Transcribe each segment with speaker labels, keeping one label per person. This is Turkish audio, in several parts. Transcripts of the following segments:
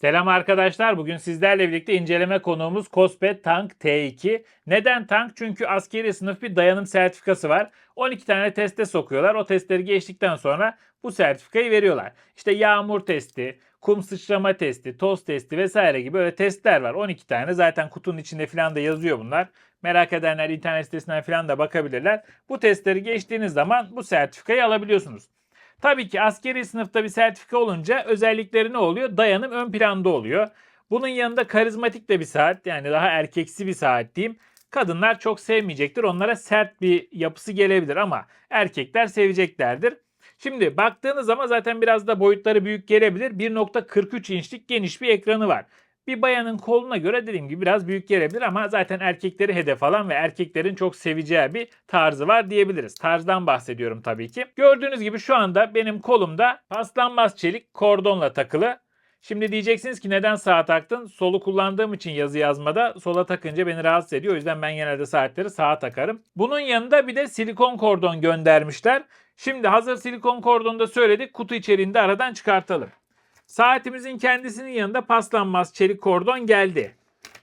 Speaker 1: Selam arkadaşlar. Bugün sizlerle birlikte inceleme konuğumuz Kospet Tank T2. Neden tank? Çünkü askeri sınıf bir dayanım sertifikası var. 12 tane teste sokuyorlar. O testleri geçtikten sonra bu sertifikayı veriyorlar. İşte yağmur testi, kum sıçrama testi, toz testi vesaire gibi böyle testler var. 12 tane zaten kutunun içinde falan da yazıyor bunlar. Merak edenler internet sitesinden falan da bakabilirler. Bu testleri geçtiğiniz zaman bu sertifikayı alabiliyorsunuz. Tabii ki askeri sınıfta bir sertifika olunca özellikleri ne oluyor? Dayanım ön planda oluyor. Bunun yanında karizmatik de bir saat yani daha erkeksi bir saat diyeyim. Kadınlar çok sevmeyecektir. Onlara sert bir yapısı gelebilir ama erkekler seveceklerdir. Şimdi baktığınız zaman zaten biraz da boyutları büyük gelebilir. 1.43 inçlik geniş bir ekranı var. Bir bayanın koluna göre dediğim gibi biraz büyük gelebilir ama zaten erkekleri hedef alan ve erkeklerin çok seveceği bir tarzı var diyebiliriz. Tarzdan bahsediyorum tabii ki. Gördüğünüz gibi şu anda benim kolumda paslanmaz çelik kordonla takılı. Şimdi diyeceksiniz ki neden sağa taktın? Solu kullandığım için yazı yazmada sola takınca beni rahatsız ediyor. O yüzden ben genelde saatleri sağa takarım. Bunun yanında bir de silikon kordon göndermişler. Şimdi hazır silikon kordonu da söyledik. Kutu içeriğinde aradan çıkartalım. Saatimizin kendisinin yanında paslanmaz çelik kordon geldi.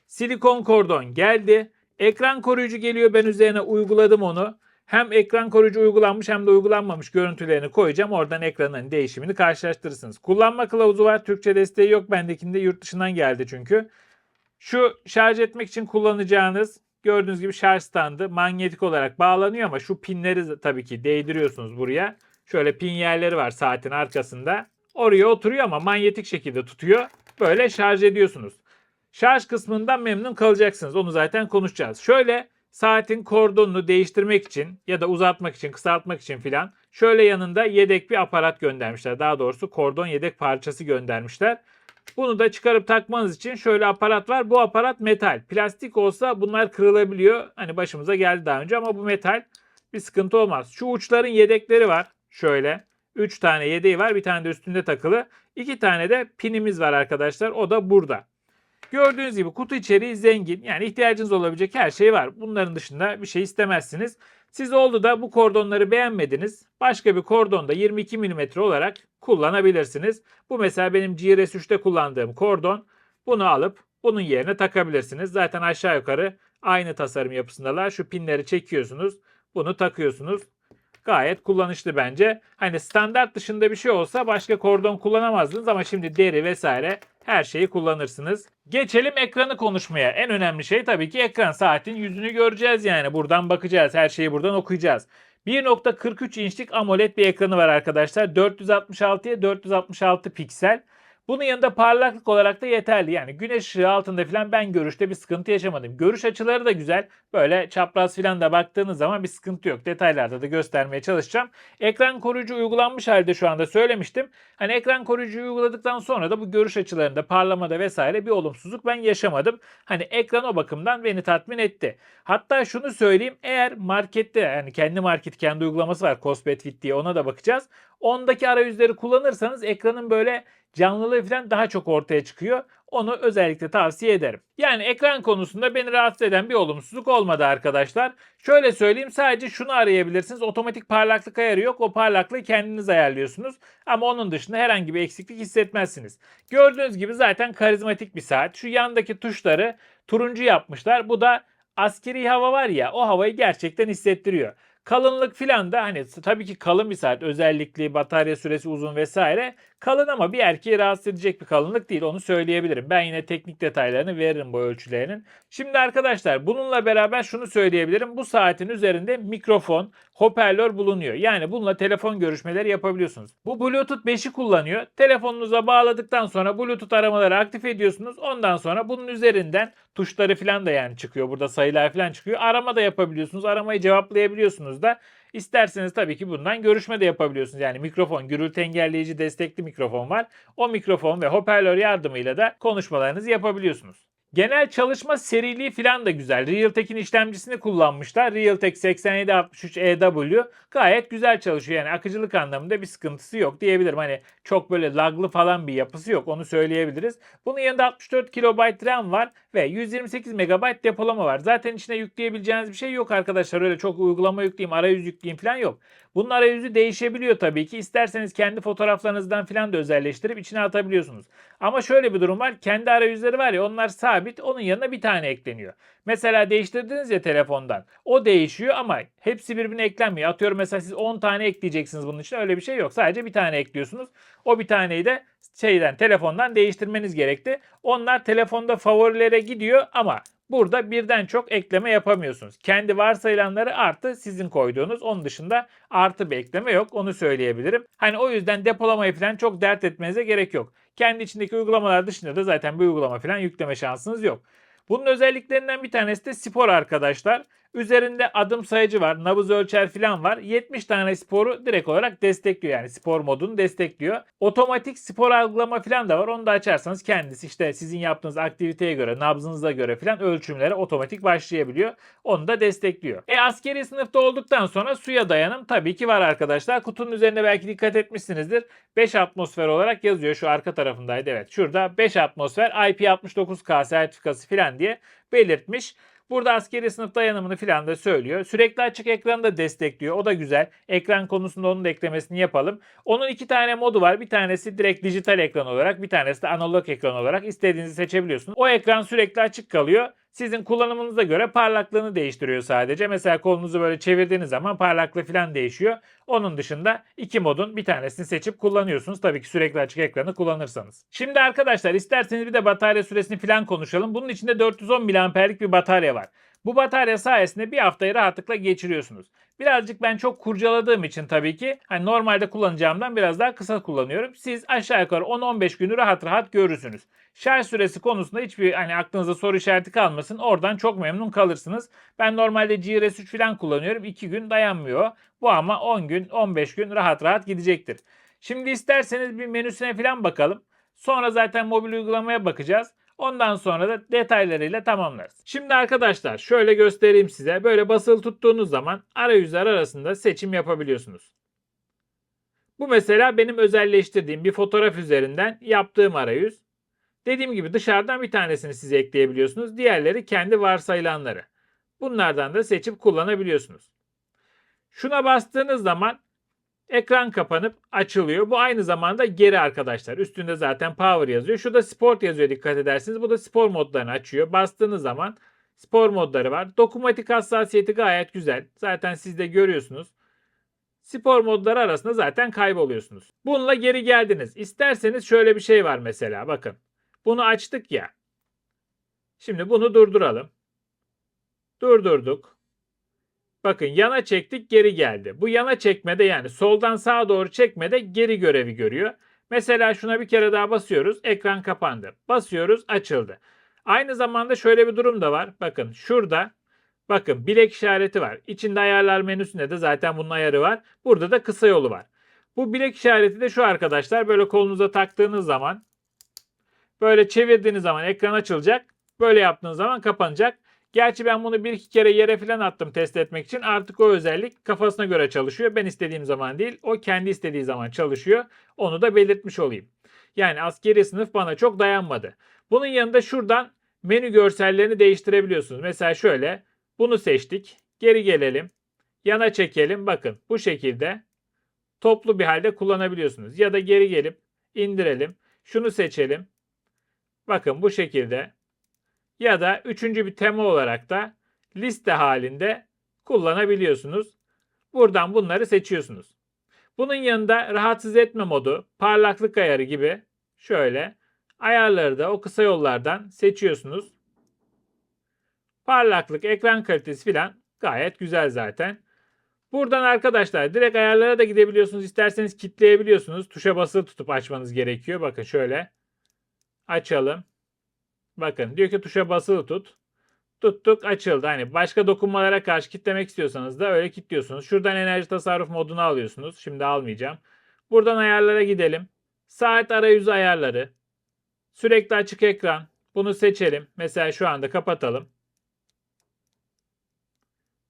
Speaker 1: Silikon kordon geldi. Ekran koruyucu geliyor. Ben üzerine uyguladım onu. Hem ekran koruyucu uygulanmış hem de uygulanmamış görüntülerini koyacağım. Oradan ekranın değişimini karşılaştırırsınız. Kullanma kılavuzu var. Türkçe desteği yok. Bendekinde yurt dışından geldi çünkü. Şu şarj etmek için kullanacağınız gördüğünüz gibi şarj standı manyetik olarak bağlanıyor ama şu pinleri tabii ki değdiriyorsunuz buraya. Şöyle pin yerleri var saatin arkasında. Oraya oturuyor ama manyetik şekilde tutuyor. Böyle şarj ediyorsunuz. Şarj kısmından memnun kalacaksınız. Onu zaten konuşacağız. Şöyle saatin kordonunu değiştirmek için ya da uzatmak için, kısaltmak için filan şöyle yanında yedek bir aparat göndermişler. Daha doğrusu kordon yedek parçası göndermişler. Bunu da çıkarıp takmanız için şöyle aparat var. Bu aparat metal. Plastik olsa bunlar kırılabiliyor. Hani başımıza geldi daha önce ama bu metal bir sıkıntı olmaz. Şu uçların yedekleri var. Şöyle. 3 tane yedeği var. Bir tane de üstünde takılı. 2 tane de pinimiz var arkadaşlar. O da burada. Gördüğünüz gibi kutu içeriği zengin. Yani ihtiyacınız olabilecek her şey var. Bunların dışında bir şey istemezsiniz. Siz oldu da bu kordonları beğenmediniz. Başka bir kordonda 22 mm olarak kullanabilirsiniz. Bu mesela benim GRS3'te kullandığım kordon. Bunu alıp bunun yerine takabilirsiniz. Zaten aşağı yukarı aynı tasarım yapısındalar. Şu pinleri çekiyorsunuz. Bunu takıyorsunuz gayet kullanışlı bence. Hani standart dışında bir şey olsa başka kordon kullanamazdınız ama şimdi deri vesaire her şeyi kullanırsınız. Geçelim ekranı konuşmaya. En önemli şey tabii ki ekran. Saatin yüzünü göreceğiz yani. Buradan bakacağız. Her şeyi buradan okuyacağız. 1.43 inçlik AMOLED bir ekranı var arkadaşlar. 466'ya 466 piksel. Bunun yanında parlaklık olarak da yeterli. Yani güneş ışığı altında falan ben görüşte bir sıkıntı yaşamadım. Görüş açıları da güzel. Böyle çapraz falan da baktığınız zaman bir sıkıntı yok. Detaylarda da göstermeye çalışacağım. Ekran koruyucu uygulanmış halde şu anda söylemiştim. Hani ekran koruyucuyu uyguladıktan sonra da bu görüş açılarında parlamada vesaire bir olumsuzluk ben yaşamadım. Hani ekran o bakımdan beni tatmin etti. Hatta şunu söyleyeyim eğer markette yani kendi market kendi uygulaması var Cosbet Fit diye ona da bakacağız. Ondaki arayüzleri kullanırsanız ekranın böyle canlılığı falan daha çok ortaya çıkıyor. Onu özellikle tavsiye ederim. Yani ekran konusunda beni rahatsız eden bir olumsuzluk olmadı arkadaşlar. Şöyle söyleyeyim sadece şunu arayabilirsiniz. Otomatik parlaklık ayarı yok. O parlaklığı kendiniz ayarlıyorsunuz. Ama onun dışında herhangi bir eksiklik hissetmezsiniz. Gördüğünüz gibi zaten karizmatik bir saat. Şu yandaki tuşları turuncu yapmışlar. Bu da askeri hava var ya o havayı gerçekten hissettiriyor. Kalınlık filan da hani tabii ki kalın bir saat özellikle batarya süresi uzun vesaire kalın ama bir erkeği rahatsız edecek bir kalınlık değil onu söyleyebilirim. Ben yine teknik detaylarını veririm bu ölçülerinin. Şimdi arkadaşlar bununla beraber şunu söyleyebilirim. Bu saatin üzerinde mikrofon, hoparlör bulunuyor. Yani bununla telefon görüşmeleri yapabiliyorsunuz. Bu Bluetooth 5'i kullanıyor. Telefonunuza bağladıktan sonra Bluetooth aramaları aktif ediyorsunuz. Ondan sonra bunun üzerinden tuşları falan da yani çıkıyor. Burada sayılar falan çıkıyor. Arama da yapabiliyorsunuz. Aramayı cevaplayabiliyorsunuz da. İsterseniz tabii ki bundan görüşme de yapabiliyorsunuz. Yani mikrofon, gürültü engelleyici destekli mikrofon var. O mikrofon ve hoparlör yardımıyla da konuşmalarınızı yapabiliyorsunuz. Genel çalışma seriliği falan da güzel. Realtek'in işlemcisini kullanmışlar. Realtek 8763EW gayet güzel çalışıyor. Yani akıcılık anlamında bir sıkıntısı yok diyebilirim. Hani çok böyle laglı falan bir yapısı yok onu söyleyebiliriz. Bunun yanında 64 KB RAM var ve 128 MB depolama var. Zaten içine yükleyebileceğiniz bir şey yok arkadaşlar. Öyle çok uygulama yükleyeyim, arayüz yükleyeyim falan yok. Bunun arayüzü değişebiliyor tabii ki. İsterseniz kendi fotoğraflarınızdan falan da özelleştirip içine atabiliyorsunuz. Ama şöyle bir durum var. Kendi arayüzleri var ya onlar sabit. Onun yanına bir tane ekleniyor. Mesela değiştirdiniz ya telefondan. O değişiyor ama hepsi birbirine eklenmiyor. Atıyorum mesela siz 10 tane ekleyeceksiniz bunun için. Öyle bir şey yok. Sadece bir tane ekliyorsunuz. O bir taneyi de şeyden telefondan değiştirmeniz gerekti. Onlar telefonda favorilere gidiyor ama Burada birden çok ekleme yapamıyorsunuz. Kendi varsayılanları artı sizin koyduğunuz. Onun dışında artı bir ekleme yok. Onu söyleyebilirim. Hani o yüzden depolamayı falan çok dert etmenize gerek yok. Kendi içindeki uygulamalar dışında da zaten bir uygulama falan yükleme şansınız yok. Bunun özelliklerinden bir tanesi de spor arkadaşlar. Üzerinde adım sayıcı var, nabız ölçer falan var. 70 tane sporu direkt olarak destekliyor yani spor modunu destekliyor. Otomatik spor algılama falan da var. Onu da açarsanız kendisi işte sizin yaptığınız aktiviteye göre, nabzınıza göre falan ölçümlere otomatik başlayabiliyor. Onu da destekliyor. E askeri sınıfta olduktan sonra suya dayanım tabii ki var arkadaşlar. Kutunun üzerinde belki dikkat etmişsinizdir. 5 atmosfer olarak yazıyor. Şu arka tarafındaydı evet. Şurada 5 atmosfer IP69K sertifikası falan diye belirtmiş. Burada askeri sınıf dayanımını filan da söylüyor. Sürekli açık ekranı da destekliyor. O da güzel. Ekran konusunda onun da eklemesini yapalım. Onun iki tane modu var. Bir tanesi direkt dijital ekran olarak, bir tanesi de analog ekran olarak istediğinizi seçebiliyorsunuz. O ekran sürekli açık kalıyor. Sizin kullanımınıza göre parlaklığını değiştiriyor sadece. Mesela kolunuzu böyle çevirdiğiniz zaman parlaklığı falan değişiyor. Onun dışında iki modun bir tanesini seçip kullanıyorsunuz. Tabii ki sürekli açık ekranı kullanırsanız. Şimdi arkadaşlar isterseniz bir de batarya süresini falan konuşalım. Bunun içinde 410 mAh'lik bir batarya var. Bu batarya sayesinde bir haftayı rahatlıkla geçiriyorsunuz. Birazcık ben çok kurcaladığım için tabii ki hani normalde kullanacağımdan biraz daha kısa kullanıyorum. Siz aşağı yukarı 10-15 günü rahat rahat görürsünüz. Şarj süresi konusunda hiçbir hani aklınızda soru işareti kalmasın. Oradan çok memnun kalırsınız. Ben normalde GRS3 falan kullanıyorum. 2 gün dayanmıyor. Bu ama 10 gün 15 gün rahat rahat gidecektir. Şimdi isterseniz bir menüsüne falan bakalım. Sonra zaten mobil uygulamaya bakacağız. Ondan sonra da detaylarıyla tamamlarız. Şimdi arkadaşlar şöyle göstereyim size. Böyle basılı tuttuğunuz zaman arayüzler arasında seçim yapabiliyorsunuz. Bu mesela benim özelleştirdiğim bir fotoğraf üzerinden yaptığım arayüz. Dediğim gibi dışarıdan bir tanesini siz ekleyebiliyorsunuz. Diğerleri kendi varsayılanları. Bunlardan da seçip kullanabiliyorsunuz. Şuna bastığınız zaman ekran kapanıp açılıyor. Bu aynı zamanda geri arkadaşlar. Üstünde zaten power yazıyor. Şurada sport yazıyor dikkat edersiniz. Bu da spor modlarını açıyor. Bastığınız zaman spor modları var. Dokunmatik hassasiyeti gayet güzel. Zaten siz de görüyorsunuz. Spor modları arasında zaten kayboluyorsunuz. Bununla geri geldiniz. İsterseniz şöyle bir şey var mesela bakın. Bunu açtık ya. Şimdi bunu durduralım. Durdurduk. Bakın yana çektik geri geldi. Bu yana çekmede yani soldan sağa doğru çekmede geri görevi görüyor. Mesela şuna bir kere daha basıyoruz. Ekran kapandı. Basıyoruz açıldı. Aynı zamanda şöyle bir durum da var. Bakın şurada bakın bilek işareti var. İçinde ayarlar menüsünde de zaten bunun ayarı var. Burada da kısa yolu var. Bu bilek işareti de şu arkadaşlar. Böyle kolunuza taktığınız zaman böyle çevirdiğiniz zaman ekran açılacak. Böyle yaptığınız zaman kapanacak. Gerçi ben bunu bir iki kere yere falan attım test etmek için. Artık o özellik kafasına göre çalışıyor. Ben istediğim zaman değil, o kendi istediği zaman çalışıyor. Onu da belirtmiş olayım. Yani askeri sınıf bana çok dayanmadı. Bunun yanında şuradan menü görsellerini değiştirebiliyorsunuz. Mesela şöyle bunu seçtik. Geri gelelim. Yana çekelim. Bakın bu şekilde toplu bir halde kullanabiliyorsunuz. Ya da geri gelip indirelim. Şunu seçelim. Bakın bu şekilde ya da üçüncü bir tema olarak da liste halinde kullanabiliyorsunuz. Buradan bunları seçiyorsunuz. Bunun yanında rahatsız etme modu, parlaklık ayarı gibi şöyle ayarları da o kısa yollardan seçiyorsunuz. Parlaklık, ekran kalitesi filan gayet güzel zaten. Buradan arkadaşlar direkt ayarlara da gidebiliyorsunuz. İsterseniz kitleyebiliyorsunuz. Tuşa basılı tutup açmanız gerekiyor. Bakın şöyle açalım. Bakın diyor ki tuşa basılı tut. Tuttuk açıldı. Hani başka dokunmalara karşı kitlemek istiyorsanız da öyle kilitliyorsunuz. Şuradan enerji tasarruf modunu alıyorsunuz. Şimdi almayacağım. Buradan ayarlara gidelim. Saat arayüzü ayarları. Sürekli açık ekran. Bunu seçelim. Mesela şu anda kapatalım.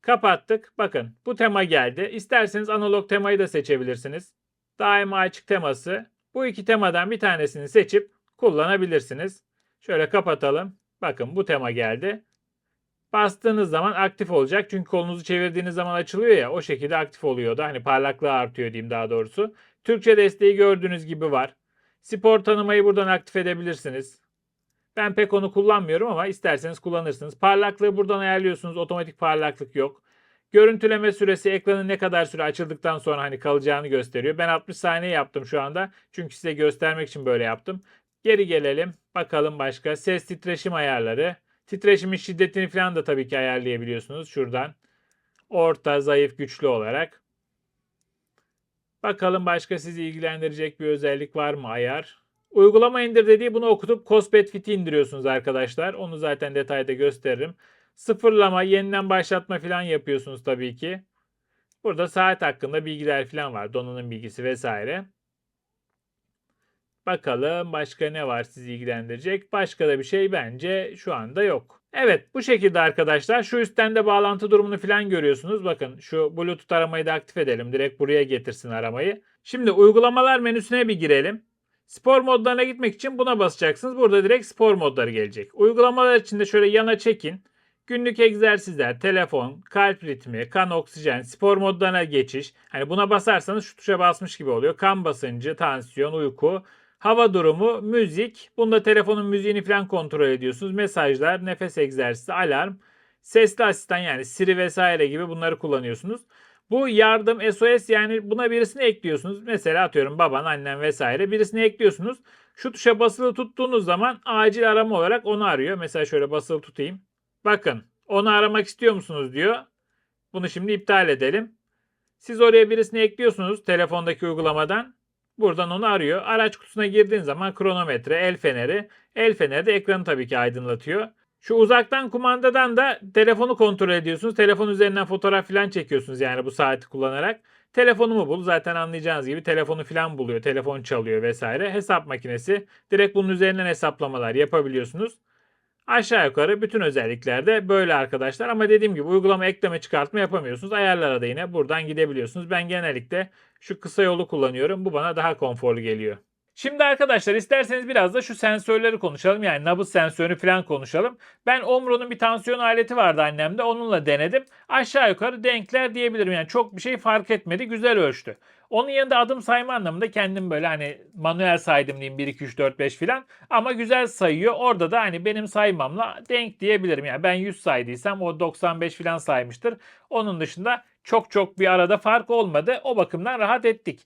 Speaker 1: Kapattık. Bakın bu tema geldi. İsterseniz analog temayı da seçebilirsiniz. Daima açık teması. Bu iki temadan bir tanesini seçip kullanabilirsiniz. Şöyle kapatalım. Bakın bu tema geldi. Bastığınız zaman aktif olacak. Çünkü kolunuzu çevirdiğiniz zaman açılıyor ya o şekilde aktif oluyor da. Hani parlaklığı artıyor diyeyim daha doğrusu. Türkçe desteği gördüğünüz gibi var. Spor tanımayı buradan aktif edebilirsiniz. Ben pek onu kullanmıyorum ama isterseniz kullanırsınız. Parlaklığı buradan ayarlıyorsunuz. Otomatik parlaklık yok. Görüntüleme süresi ekranın ne kadar süre açıldıktan sonra hani kalacağını gösteriyor. Ben 60 saniye yaptım şu anda. Çünkü size göstermek için böyle yaptım. Geri gelelim. Bakalım başka. Ses titreşim ayarları. Titreşimin şiddetini falan da tabii ki ayarlayabiliyorsunuz şuradan. Orta, zayıf, güçlü olarak. Bakalım başka sizi ilgilendirecek bir özellik var mı ayar? Uygulama indir dediği bunu okutup Cospet Fit'i indiriyorsunuz arkadaşlar. Onu zaten detayda gösteririm. Sıfırlama, yeniden başlatma falan yapıyorsunuz tabii ki. Burada saat hakkında bilgiler falan var. Donanım bilgisi vesaire. Bakalım başka ne var sizi ilgilendirecek? Başka da bir şey bence şu anda yok. Evet bu şekilde arkadaşlar. Şu üstten de bağlantı durumunu falan görüyorsunuz. Bakın şu Bluetooth aramayı da aktif edelim. Direkt buraya getirsin aramayı. Şimdi uygulamalar menüsüne bir girelim. Spor modlarına gitmek için buna basacaksınız. Burada direkt spor modları gelecek. Uygulamalar için de şöyle yana çekin. Günlük egzersizler, telefon, kalp ritmi, kan oksijen, spor modlarına geçiş. Hani buna basarsanız şu tuşa basmış gibi oluyor. Kan basıncı, tansiyon, uyku, hava durumu, müzik. Bunda telefonun müziğini falan kontrol ediyorsunuz. Mesajlar, nefes egzersizi, alarm, sesli asistan yani Siri vesaire gibi bunları kullanıyorsunuz. Bu yardım SOS yani buna birisini ekliyorsunuz. Mesela atıyorum baban, annen vesaire birisini ekliyorsunuz. Şu tuşa basılı tuttuğunuz zaman acil arama olarak onu arıyor. Mesela şöyle basılı tutayım. Bakın onu aramak istiyor musunuz diyor. Bunu şimdi iptal edelim. Siz oraya birisini ekliyorsunuz telefondaki uygulamadan. Buradan onu arıyor. Araç kutusuna girdiğin zaman kronometre, el feneri. El feneri de ekranı tabii ki aydınlatıyor. Şu uzaktan kumandadan da telefonu kontrol ediyorsunuz. Telefon üzerinden fotoğraf falan çekiyorsunuz yani bu saati kullanarak. Telefonumu bul. Zaten anlayacağınız gibi telefonu falan buluyor. Telefon çalıyor vesaire. Hesap makinesi. Direkt bunun üzerinden hesaplamalar yapabiliyorsunuz. Aşağı yukarı bütün özelliklerde böyle arkadaşlar. Ama dediğim gibi uygulama ekleme çıkartma yapamıyorsunuz. Ayarlara da yine buradan gidebiliyorsunuz. Ben genellikle şu kısa yolu kullanıyorum. Bu bana daha konforlu geliyor. Şimdi arkadaşlar isterseniz biraz da şu sensörleri konuşalım. Yani nabız sensörü falan konuşalım. Ben Omro'nun bir tansiyon aleti vardı annemde. Onunla denedim. Aşağı yukarı denkler diyebilirim. Yani çok bir şey fark etmedi. Güzel ölçtü. Onun yanında adım sayma anlamında kendim böyle hani manuel saydım diyeyim 1, 2, 3, 4, 5 filan. Ama güzel sayıyor. Orada da hani benim saymamla denk diyebilirim. Yani ben 100 saydıysam o 95 filan saymıştır. Onun dışında çok çok bir arada fark olmadı. O bakımdan rahat ettik.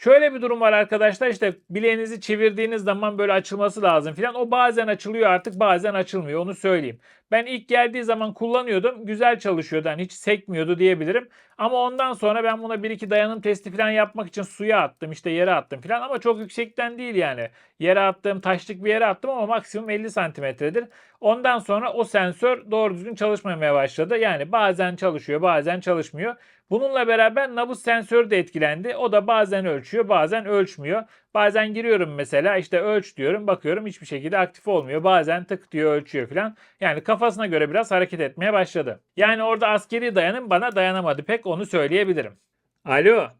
Speaker 1: Şöyle bir durum var arkadaşlar işte bileğinizi çevirdiğiniz zaman böyle açılması lazım filan. O bazen açılıyor artık bazen açılmıyor onu söyleyeyim. Ben ilk geldiği zaman kullanıyordum. Güzel çalışıyordu. Yani hiç sekmiyordu diyebilirim. Ama ondan sonra ben buna bir iki dayanım testi falan yapmak için suya attım. işte yere attım falan ama çok yüksekten değil yani. Yere attım taşlık bir yere attım ama maksimum 50 santimetredir. Ondan sonra o sensör doğru düzgün çalışmamaya başladı. Yani bazen çalışıyor bazen çalışmıyor. Bununla beraber nabız sensörü de etkilendi. O da bazen ölçüyor bazen ölçmüyor. Bazen giriyorum mesela işte ölç diyorum bakıyorum hiçbir şekilde aktif olmuyor. Bazen tık diyor ölçüyor falan. Yani kafasına göre biraz hareket etmeye başladı. Yani orada askeri dayanım bana dayanamadı pek onu söyleyebilirim. Alo.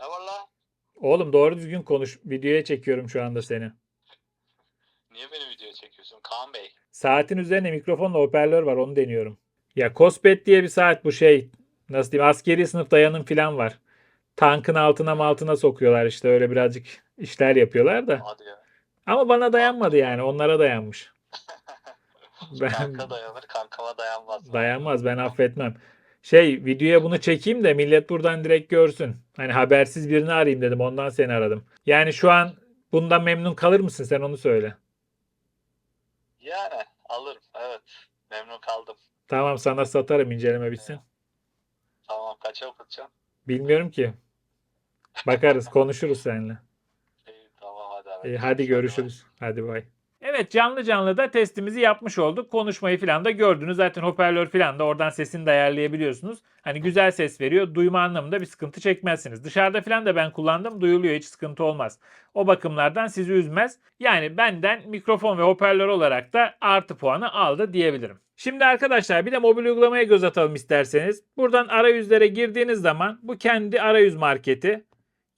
Speaker 2: Ne var?
Speaker 1: Oğlum doğru düzgün konuş. Videoya çekiyorum şu anda seni.
Speaker 2: Niye beni videoya çekiyorsun? Kaan Bey.
Speaker 1: Saatin üzerine mikrofonla hoparlör var onu deniyorum. Ya Kospet diye bir saat bu şey. Nasıl diyeyim askeri sınıf dayanım falan var. Tankın altına altına sokuyorlar işte öyle birazcık işler yapıyorlar da.
Speaker 2: Hadi ya.
Speaker 1: Ama bana dayanmadı yani onlara dayanmış. Ben
Speaker 2: Kanka dayanır, kankama dayanmaz.
Speaker 1: dayanmaz ben affetmem. Şey videoya bunu çekeyim de millet buradan direkt görsün. Hani habersiz birini arayayım dedim ondan seni aradım. Yani şu an bundan memnun kalır mısın sen onu söyle.
Speaker 2: Yani alırım. Evet. Memnun kaldım.
Speaker 1: Tamam sana satarım inceleme bitsin.
Speaker 2: Tamam kaça okutacağım?
Speaker 1: Bilmiyorum ki. Bakarız konuşuruz seninle.
Speaker 2: İyi tamam hadi. abi.
Speaker 1: İyi, hadi görüşürüz. Hadi bay. Evet canlı canlı da testimizi yapmış olduk. Konuşmayı falan da gördünüz. Zaten hoparlör falan da oradan sesini de ayarlayabiliyorsunuz. Hani güzel ses veriyor. Duyma anlamında bir sıkıntı çekmezsiniz. Dışarıda falan da ben kullandım. Duyuluyor hiç sıkıntı olmaz. O bakımlardan sizi üzmez. Yani benden mikrofon ve hoparlör olarak da artı puanı aldı diyebilirim. Şimdi arkadaşlar bir de mobil uygulamaya göz atalım isterseniz. Buradan arayüzlere girdiğiniz zaman bu kendi arayüz marketi.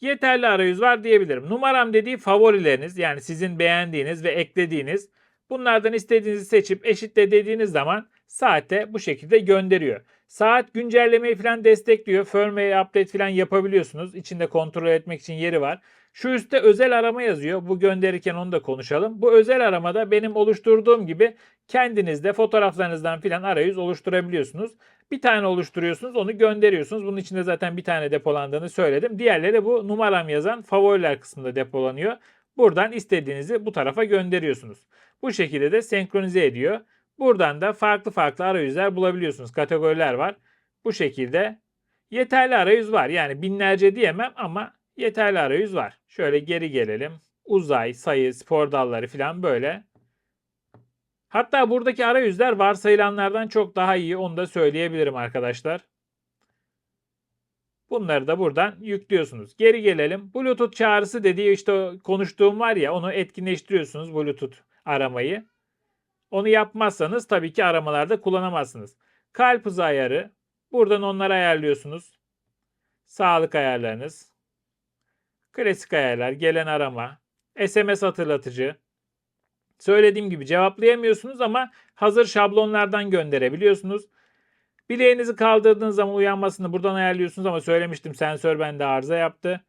Speaker 1: Yeterli arayüz var diyebilirim. Numaram dediği favorileriniz yani sizin beğendiğiniz ve eklediğiniz. Bunlardan istediğinizi seçip eşitle dediğiniz zaman saate bu şekilde gönderiyor. Saat güncellemeyi falan destekliyor. Firmware update falan yapabiliyorsunuz. İçinde kontrol etmek için yeri var. Şu üstte özel arama yazıyor. Bu gönderirken onu da konuşalım. Bu özel aramada benim oluşturduğum gibi kendiniz de fotoğraflarınızdan filan arayüz oluşturabiliyorsunuz. Bir tane oluşturuyorsunuz, onu gönderiyorsunuz. Bunun içinde zaten bir tane depolandığını söyledim. Diğerleri bu numaram yazan favoriler kısmında depolanıyor. Buradan istediğinizi bu tarafa gönderiyorsunuz. Bu şekilde de senkronize ediyor. Buradan da farklı farklı arayüzler bulabiliyorsunuz. Kategoriler var. Bu şekilde yeterli arayüz var. Yani binlerce diyemem ama yeterli arayüz var. Şöyle geri gelelim. Uzay, sayı, spor dalları falan böyle. Hatta buradaki arayüzler varsayılanlardan çok daha iyi. Onu da söyleyebilirim arkadaşlar. Bunları da buradan yüklüyorsunuz. Geri gelelim. Bluetooth çağrısı dediği işte konuştuğum var ya onu etkinleştiriyorsunuz Bluetooth aramayı. Onu yapmazsanız tabii ki aramalarda kullanamazsınız. Kalp hızı ayarı. Buradan onları ayarlıyorsunuz. Sağlık ayarlarınız. Klasik ayarlar, gelen arama, SMS hatırlatıcı. Söylediğim gibi cevaplayamıyorsunuz ama hazır şablonlardan gönderebiliyorsunuz. Bileğinizi kaldırdığınız zaman uyanmasını buradan ayarlıyorsunuz ama söylemiştim sensör bende arıza yaptı.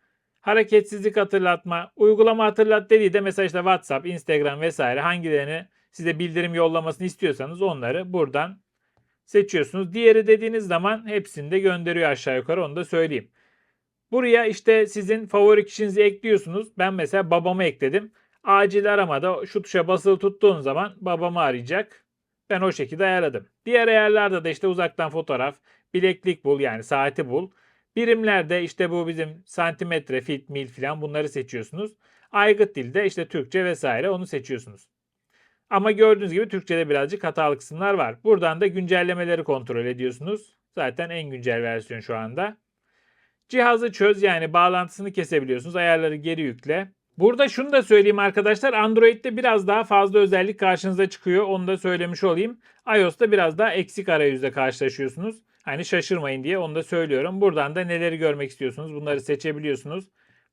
Speaker 1: Hareketsizlik hatırlatma, uygulama hatırlat dediği de mesela WhatsApp, Instagram vesaire hangilerini size bildirim yollamasını istiyorsanız onları buradan seçiyorsunuz. Diğeri dediğiniz zaman hepsini de gönderiyor aşağı yukarı onu da söyleyeyim. Buraya işte sizin favori kişinizi ekliyorsunuz. Ben mesela babamı ekledim. Acil aramada şu tuşa basılı tuttuğun zaman babamı arayacak. Ben o şekilde ayarladım. Diğer ayarlarda da işte uzaktan fotoğraf, bileklik bul yani saati bul. Birimlerde işte bu bizim santimetre, fit, mil falan bunları seçiyorsunuz. Aygıt dilde işte Türkçe vesaire onu seçiyorsunuz. Ama gördüğünüz gibi Türkçe'de birazcık hatalı kısımlar var. Buradan da güncellemeleri kontrol ediyorsunuz. Zaten en güncel versiyon şu anda. Cihazı çöz yani bağlantısını kesebiliyorsunuz. Ayarları geri yükle. Burada şunu da söyleyeyim arkadaşlar. Android'de biraz daha fazla özellik karşınıza çıkıyor. Onu da söylemiş olayım. iOS'ta biraz daha eksik arayüzle karşılaşıyorsunuz. Hani şaşırmayın diye onu da söylüyorum. Buradan da neleri görmek istiyorsunuz bunları seçebiliyorsunuz.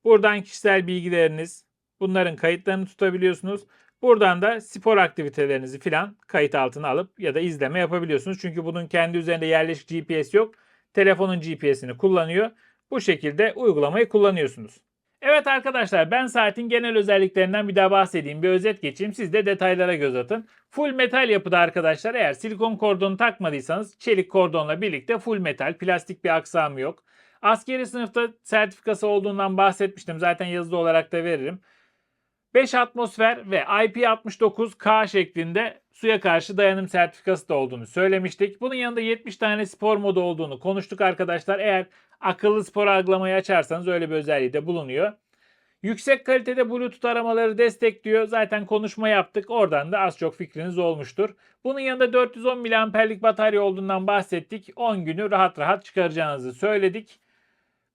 Speaker 1: Buradan kişisel bilgileriniz, bunların kayıtlarını tutabiliyorsunuz. Buradan da spor aktivitelerinizi filan kayıt altına alıp ya da izleme yapabiliyorsunuz. Çünkü bunun kendi üzerinde yerleşik GPS yok. Telefonun GPS'ini kullanıyor. Bu şekilde uygulamayı kullanıyorsunuz. Evet arkadaşlar ben saatin genel özelliklerinden bir daha bahsedeyim. Bir özet geçeyim. Siz de detaylara göz atın. Full metal yapıda arkadaşlar eğer silikon kordonu takmadıysanız çelik kordonla birlikte full metal plastik bir aksamı yok. Askeri sınıfta sertifikası olduğundan bahsetmiştim. Zaten yazılı olarak da veririm. 5 atmosfer ve IP69K şeklinde suya karşı dayanım sertifikası da olduğunu söylemiştik. Bunun yanında 70 tane spor modu olduğunu konuştuk arkadaşlar. Eğer akıllı spor algılamayı açarsanız öyle bir özelliği de bulunuyor. Yüksek kalitede Bluetooth aramaları destekliyor. Zaten konuşma yaptık. Oradan da az çok fikriniz olmuştur. Bunun yanında 410 mAh'lik batarya olduğundan bahsettik. 10 günü rahat rahat çıkaracağınızı söyledik.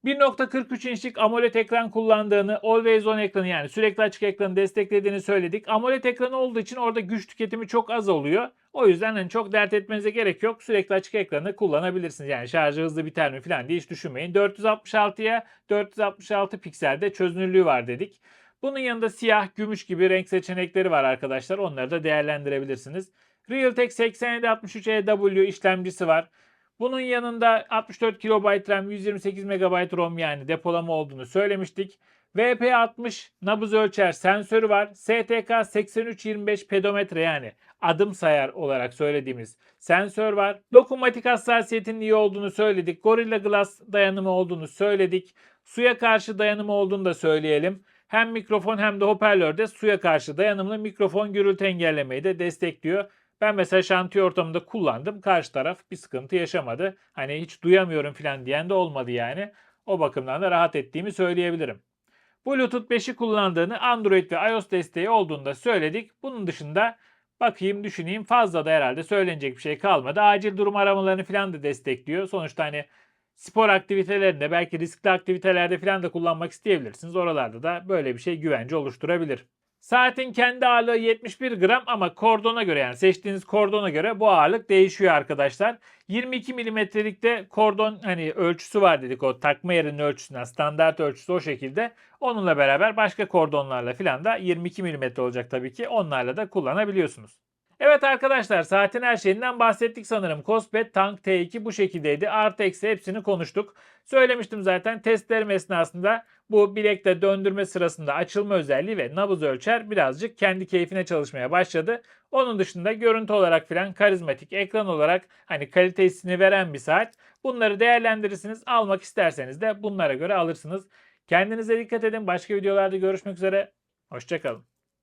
Speaker 1: 1.43 inçlik AMOLED ekran kullandığını, Always On ekranı yani sürekli açık ekranı desteklediğini söyledik. AMOLED ekranı olduğu için orada güç tüketimi çok az oluyor. O yüzden hani çok dert etmenize gerek yok. Sürekli açık ekranı kullanabilirsiniz. Yani şarjı hızlı biter mi falan diye hiç düşünmeyin. 466'ya 466 pikselde çözünürlüğü var dedik. Bunun yanında siyah, gümüş gibi renk seçenekleri var arkadaşlar. Onları da değerlendirebilirsiniz. Realtek 8763 EW işlemcisi var. Bunun yanında 64 KB RAM, 128 MB ROM yani depolama olduğunu söylemiştik. VP60 nabız ölçer sensörü var. STK 8325 pedometre yani adım sayar olarak söylediğimiz sensör var. Dokunmatik hassasiyetinin iyi olduğunu söyledik. Gorilla Glass dayanımı olduğunu söyledik. Suya karşı dayanımı olduğunu da söyleyelim. Hem mikrofon hem de hoparlörde suya karşı dayanımlı mikrofon gürültü engellemeyi de destekliyor. Ben mesela şantiye ortamında kullandım. Karşı taraf bir sıkıntı yaşamadı. Hani hiç duyamıyorum falan diyen de olmadı yani. O bakımdan da rahat ettiğimi söyleyebilirim. Bluetooth 5'i kullandığını Android ve iOS desteği olduğunu da söyledik. Bunun dışında bakayım düşüneyim fazla da herhalde söylenecek bir şey kalmadı. Acil durum aramalarını falan da destekliyor. Sonuçta hani spor aktivitelerinde belki riskli aktivitelerde falan da kullanmak isteyebilirsiniz. Oralarda da böyle bir şey güvence oluşturabilir. Saatin kendi ağırlığı 71 gram ama kordona göre yani seçtiğiniz kordona göre bu ağırlık değişiyor arkadaşlar. 22 milimetrelikte kordon hani ölçüsü var dedik o takma yerinin ölçüsünden standart ölçüsü o şekilde. Onunla beraber başka kordonlarla filan da 22 milimetre olacak tabii ki onlarla da kullanabiliyorsunuz. Evet arkadaşlar saatin her şeyinden bahsettik sanırım. Kospet Tank T2 bu şekildeydi. Artı eksi hepsini konuştuk. Söylemiştim zaten testlerim esnasında bu bilekte döndürme sırasında açılma özelliği ve nabız ölçer birazcık kendi keyfine çalışmaya başladı. Onun dışında görüntü olarak filan karizmatik, ekran olarak hani kalitesini veren bir saat. Bunları değerlendirirsiniz. Almak isterseniz de bunlara göre alırsınız. Kendinize dikkat edin. Başka videolarda görüşmek üzere. Hoşçakalın.